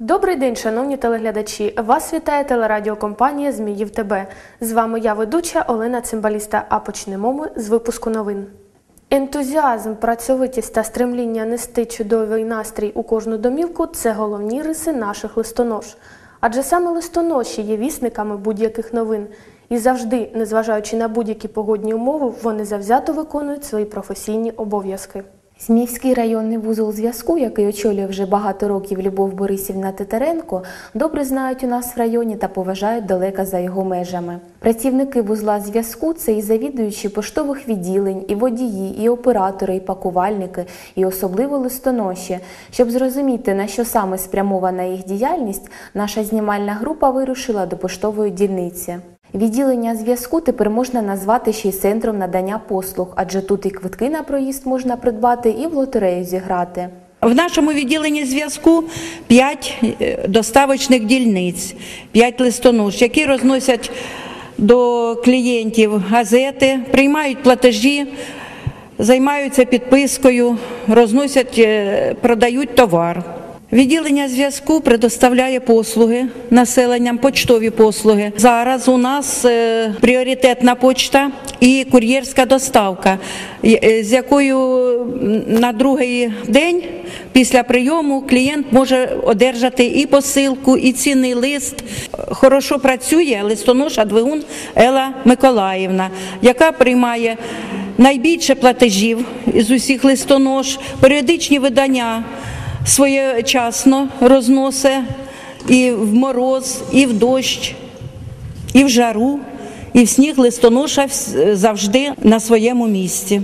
Добрий день, шановні телеглядачі. Вас вітає телерадіокомпанія Зміїв ТБ. З вами я, ведуча Олена Цимбаліста. А почнемо ми з випуску новин. Ентузіазм, працьовитість та стремління нести чудовий настрій у кожну домівку це головні риси наших листонож. Адже саме листоноші є вісниками будь-яких новин. І завжди, незважаючи на будь-які погодні умови, вони завзято виконують свої професійні обов'язки. Зміївський районний вузол зв'язку, який очолює вже багато років Любов Борисівна Титаренко, добре знають у нас в районі та поважають далеко за його межами. Працівники вузла зв'язку це і завідуючі поштових відділень, і водії, і оператори, і пакувальники, і особливо листоноші. Щоб зрозуміти, на що саме спрямована їх діяльність, наша знімальна група вирушила до поштової дільниці. Відділення зв'язку тепер можна назвати ще й центром надання послуг, адже тут і квитки на проїзд можна придбати, і в лотерею зіграти. В нашому відділенні зв'язку 5 доставочних дільниць, 5 листонож, які розносять до клієнтів газети, приймають платежі, займаються підпискою, розносять, е, продають товар. Відділення зв'язку предоставляє послуги населенням, почтові послуги. Зараз у нас е, пріоритетна почта і кур'єрська доставка, е, з якою на другий день після прийому клієнт може одержати і посилку, і цінний лист. Хорошо працює листоноша двигун Ела Миколаївна, яка приймає найбільше платежів з усіх листонож, періодичні видання своєчасно розносить і в мороз, і в дощ, і в жару, і в сніг листоноша завжди на своєму місці.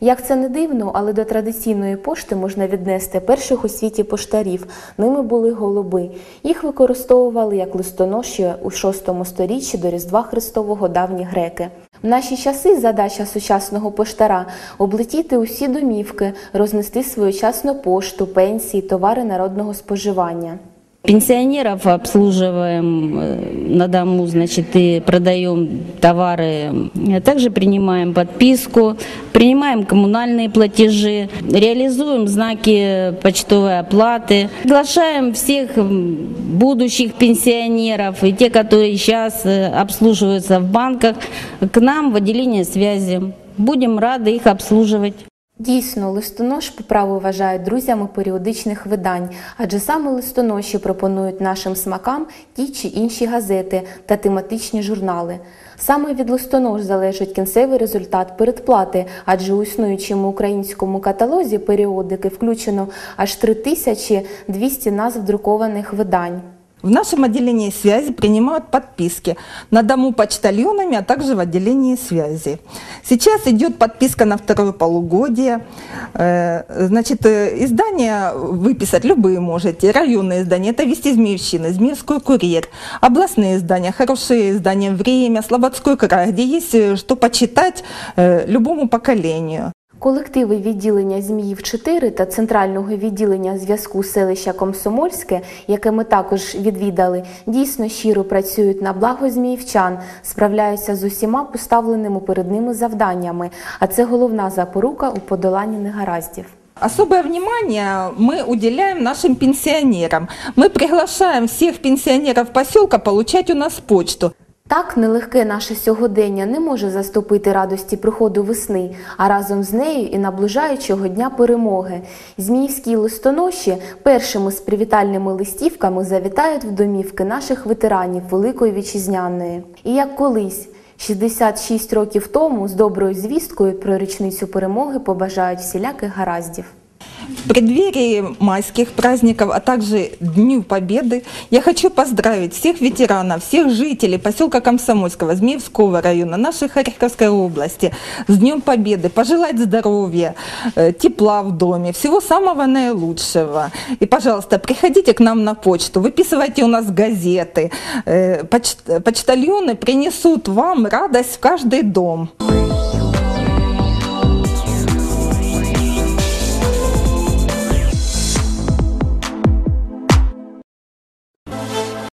Як це не дивно, але до традиційної пошти можна віднести перших у світі поштарів. Ними були голуби. Їх використовували як листоноші у VI сторіччі до Різдва Христового давні греки. В наші часи задача сучасного поштара облетіти усі домівки, рознести своєчасну пошту, пенсії, товари народного споживання. Пенсионеров обслуживаем э, на дому, значит, и продаем товары. Также принимаем подписку, принимаем коммунальные платежи, реализуем знаки почтовой оплаты. Приглашаем всех будущих пенсионеров и те, которые сейчас э, обслуживаются в банках, к нам в отделение связи. Будем рады их обслуживать. Дійсно, листонож по праву вважають друзями періодичних видань, адже саме листоноші пропонують нашим смакам ті чи інші газети та тематичні журнали. Саме від листонож залежить кінцевий результат передплати, адже у існуючому українському каталозі періодики включено аж 3200 назв друкованих видань. В нашем отделении связи принимают подписки на дому почтальонами, а также в отделении связи. Сейчас идет подписка на второе полугодие. Значит, издания выписать любые можете. Районные издания, это «Вести Змеевщины», «Змеевской курьер», областные издания, хорошие издания «Время», «Слободской край», где есть что почитать любому поколению. Колективи відділення Зміїв 4 та центрального відділення зв'язку селища Комсомольське, яке ми також відвідали, дійсно щиро працюють на благо зміївчан, справляються з усіма поставленими перед ними завданнями. А це головна запорука у подоланні негараздів. Особое внимание мы уделяем нашим пенсионерам. Мы приглашаем всех пенсионеров поселка получать у нас почту. Так, нелегке наше сьогодення не може заступити радості приходу весни, а разом з нею і наближаючого дня перемоги. Зміївські листоноші першими з привітальними листівками завітають в домівки наших ветеранів Великої Вітчизняної. І як колись. 66 років тому з доброю звісткою про річницю перемоги побажають всіляких гараздів. В преддверии майских праздников, а также Дню Победы я хочу поздравить всех ветеранов, всех жителей поселка Комсомольского, Змеевского района, нашей Харьковской области с Днем Победы, пожелать здоровья, э, тепла в доме, всего самого наилучшего. И, пожалуйста, приходите к нам на почту, выписывайте у нас газеты, э, почтальоны принесут вам радость в каждый дом.